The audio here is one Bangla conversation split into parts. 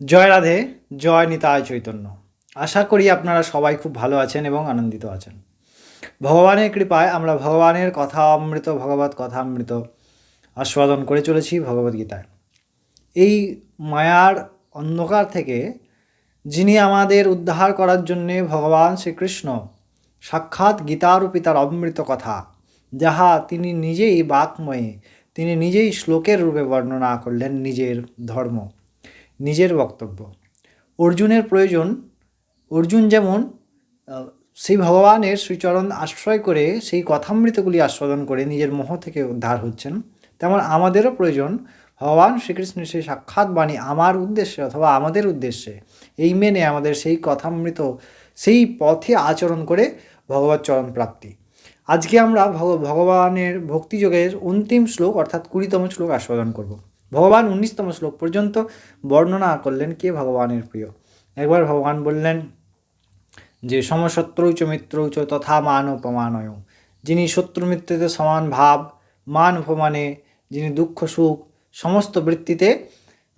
জয় রাধে, জয় নিতায় চৈতন্য। আশা করি আপনারা সবাই খুব ভালো আছেন এবং আনন্দিত আছেন। ভগবানের কৃপায় আমরা ভগবানের কথা অমৃত, ভগবত কথা অমৃত আস্বাদন করে চলেছি ভগবদ্গীতায় এই মায়ার অন্ধকার থেকে যিনি আমাদের উদ্ধার করার জন্যে ভগবান শ্রীকৃষ্ণ সাক্ষাৎ গীতারূপী তার অমৃত কথা, যাহা তিনি নিজেই বাক্ময়ে, তিনি নিজেই শ্লোকের রূপে বর্ণনা করলেন নিজের ধর্ম। নিজের বক্তব্য। অর্জুনের প্রয়োজন, অর্জুন যেমন সেই ভগবানের শ্রীচরণ আশ্রয় করে সেই কথামৃতগুলি আস্বাদন করে নিজের মোহ থেকে উদ্ধার হচ্ছেন, তেমন আমাদেরও প্রয়োজন। ভগবান শ্রীকৃষ্ণের সেই সাক্ষাৎ বাণী আমার উদ্দেশ্যে অথবা আমাদের উদ্দেশ্যে, এই মেনে আমাদের সেই কথামৃত সেই পথে আচরণ করে ভগবত চরণ প্রাপ্তি। আজকে আমরা ভগ- ভগবানের ভক্তিযোগের অন্তিম শ্লোক অর্থাৎ কুড়িতম শ্লোক আস্বাদন করব। ভগবান উনিশতম শ্লোক পর্যন্ত বর্ণনা করলেন কে? ভগবানের প্রিয়। একবার ভগবান বললেন, যে সমশত্রৌচ মিত্রৌচ তথা মান উপমানয়। যিনি শত্রু মিত্রতে সমান ভাব, মান উপমানে, যিনি দুঃখ সুখ, সমস্ত বৃত্তিতে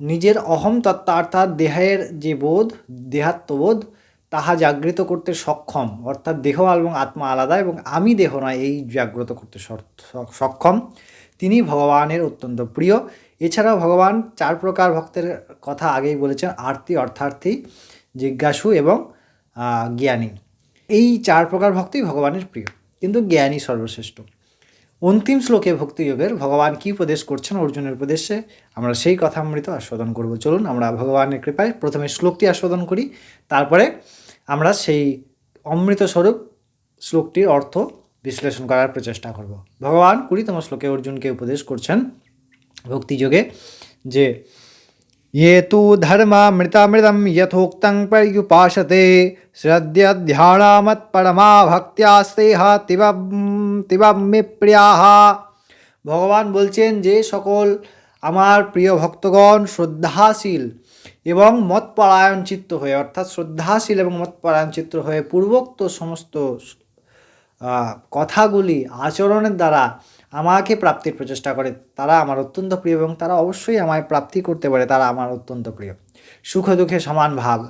নিজের অহম তত্ত্ব অর্থাৎ দেহের যে বোধ দেহাত্মবোধ তাহা জাগৃত করতে সক্ষম। অর্থাৎ দেহ এবং আত্মা আলাদা এবং আমি দেহ নয়, এই জাগ্রত করতে সক্ষম। তিনি ভগবানের অত্যন্ত প্রিয়। এছাড়াও ভগবান চার প্রকার ভক্তের কথা আগেই বলেছেন, আরতি, অর্থার্থী, জিজ্ঞাসু এবং জ্ঞানী। এই চার প্রকার ভক্তই ভগবানের প্রিয়, কিন্তু জ্ঞানী সর্বশ্রেষ্ঠ। অন্তিম শ্লোকে ভক্তিযোগের ভগবান কী উপদেশ করছেন অর্জুনের উপদেশে আমরা সেই কথামৃত আস্বাদন করব। চলুন আমরা ভগবানের কৃপায় প্রথমে শ্লোকটি আস্বাদন করি, তারপরে আমরা সেই অমৃত স্বরূপ শ্লোকটির অর্থ বিশ্লেষণ করার প্রচেষ্টা করব। ভগবান কুড়িতম শ্লোকে অর্জুনকে উপদেশ করছেন ভক্তিযোগে যে ये तु धर्मामृतामृतं यथोक्तं पर्युपासते श्रद्धध्याना मत्परमा भक्त्यास्तेह तिवं तिवमि প্রিয়াহ ভগবান বলছেন যে সকল আমার প্রিয় ভক্তগণ শ্রদ্ধাশীল এবং মতপরায়ণ চিত্ত হয়ে অর্থাৎ শ্রদ্ধাশীল এবং মতপরায়ণ চিত্ত হয়ে পূর্বোক্ত সমস্ত আহ, কথাগুলি আচরণের দ্বারা আমাকে প্রাপ্তির প্রচেষ্টা করে। তারা আমার অত্যন্ত প্রিয় এবং তারা অবশ্যই আমায় প্রাপ্তি করতে পারে, তারা আমার অত্যন্ত প্রিয়। সুখ দুঃখে সমান ভাগ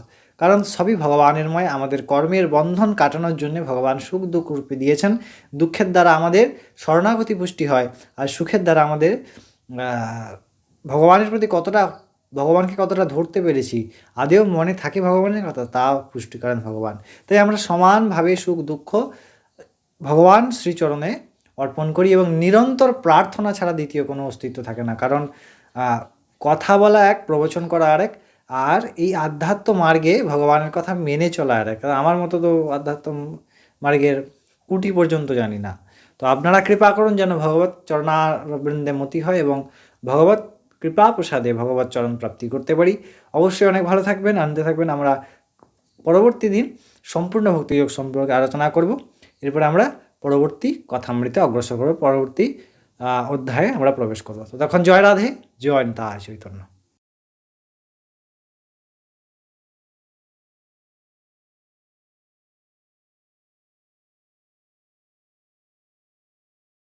কারণ সবই ভগবানেরময় আমাদের কর্মের বন্ধন কাটানোর জন্য ভগবান সুখ দুঃখ রূপে দিয়েছেন। দুঃখের দ্বারা আমাদের শরণাগতি পুষ্টি হয় আর সুখের দ্বারা আমাদের ভগবানের প্রতি কতটা, ভগবানকে কতটা ধরতে পেরেছি, আদেও মনে থাকে ভগবানের কথা তা পুষ্টি করেন ভগবান। তাই আমরা সমানভাবে সুখ দুঃখ ভগবান শ্রীচরণে অর্পণ করি এবং নিরন্তর প্রার্থনা ছাড়া দ্বিতীয় কোনো অস্তিত্ব থাকে না। কারণ কথা বলা এক, প্রবচন করা আরেক, আর এই আধ্যাত্ম মার্গে ভগবানের কথা মেনে চলা আরেক। আমার মতো তো আধ্যাত্ম মার্গের কুটি পর্যন্ত জানি না। তো আপনারা কৃপা করুন যেন ভগবত চরণারবৃন্দে মতি হয় এবং ভগবত কৃপা প্রসাদে ভগবত চরণ প্রাপ্তি করতে পারি। অবশ্যই অনেক ভালো থাকবেন আনতে থাকবেন। আমরা পরবর্তী দিন সম্পূর্ণ ভক্তিযোগ সম্পর্কে আলোচনা করব। এরপর আমরা পরবর্তী কথামৃতে অগ্রসর করব। পরবর্তী অধ্যায়ে আমরা প্রবেশ করব। তো তখন জয় রাধে, জয় তা চৈতন্য।